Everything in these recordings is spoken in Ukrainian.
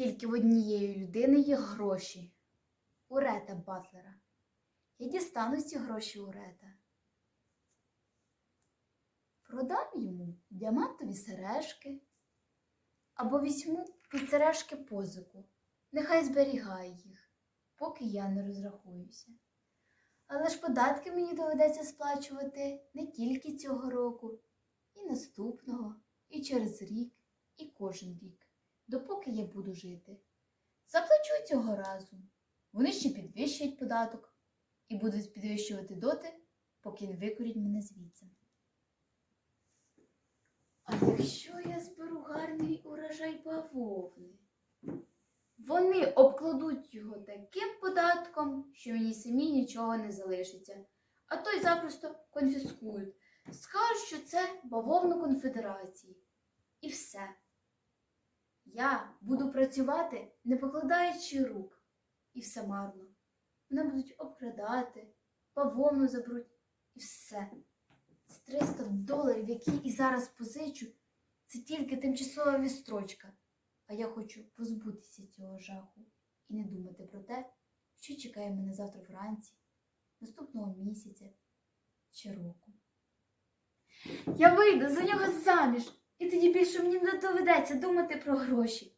Тільки в однієї людини є гроші. У Рета Батлера. Я дістану ці гроші у Рета. Продам йому діамантові сережки або візьму під сережки позику. Нехай зберігає їх, поки я не розрахуюся. Але ж податки мені доведеться сплачувати не тільки цього року, і наступного, і через рік, і кожен рік, допоки я буду жити. Заплачу цього разу. Вони ще підвищують податок і будуть підвищувати доти, поки не викорять мене звідси. А якщо я зберу гарний урожай бавовни? Вони обкладуть його таким податком, що мені самі нічого не залишиться, а то й запросто конфіскують. Скажуть, що це бавовна конфедерації. І все. Я буду працювати, не покладаючи рук, і все марно. Мене будуть обкрадати, бавовну заберуть, і все. З 300 доларів, які і зараз позичу, це тільки тимчасова відстрочка. А я хочу позбутися цього жаху і не думати про те, що чекає мене завтра вранці, наступного місяця чи року. Я вийду за нього заміж, і тоді більше мені не доведеться думати про гроші.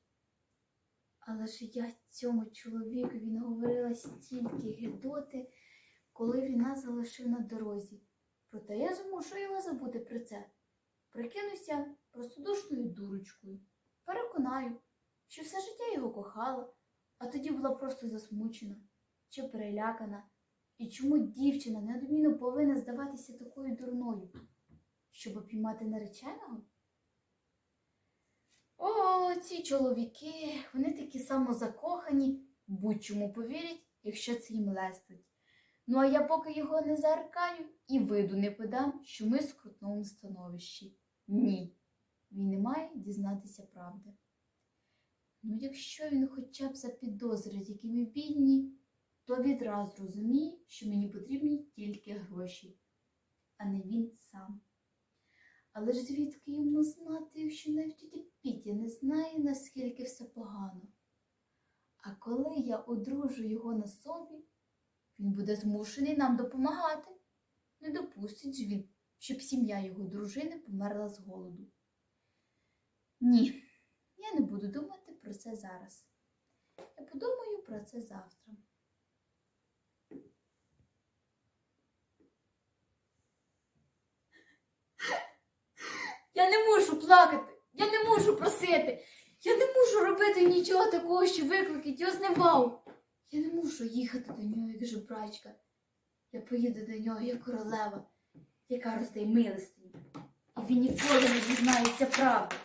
Але ж я цьому чоловікові наговорила стільки гидоти, коли він нас залишив на дорозі. Проте я змушу його забути про це. Прикинуся простодушною дурочкою. Переконаю, що все життя його кохала, а тоді була просто засмучена чи перелякана. І чому дівчина неодмінно повинна здаватися такою дурною, щоб опіймати нареченого? О, ці чоловіки, вони такі самозакохані, будь-чому повірять, якщо це їм лестить. Ну а я поки його не заркаю і виду не подам, що ми в скрутному становищі. Ні, він не має дізнатися правди. Ну, якщо він хоча б запідозрить, які ми бідні, то відразу розуміє, що мені потрібні тільки гроші, а не він сам. Але ж звідки йому знати, якщо навіть тітя Пітя не знає, наскільки все погано. А коли я одружу його на собі, він буде змушений нам допомагати. Не допустить ж він, щоб сім'я його дружини померла з голоду. Ні, я не буду думати про це зараз. Я подумаю про це завтра. Я не мушу плакати, я не мушу просити, я не мушу робити нічого такого, що викликить його зневагу. Я не мушу їхати до нього як жебрачка. Я поїду до нього як королева, яка роздає милостиню. І він ніколи не дізнається правди.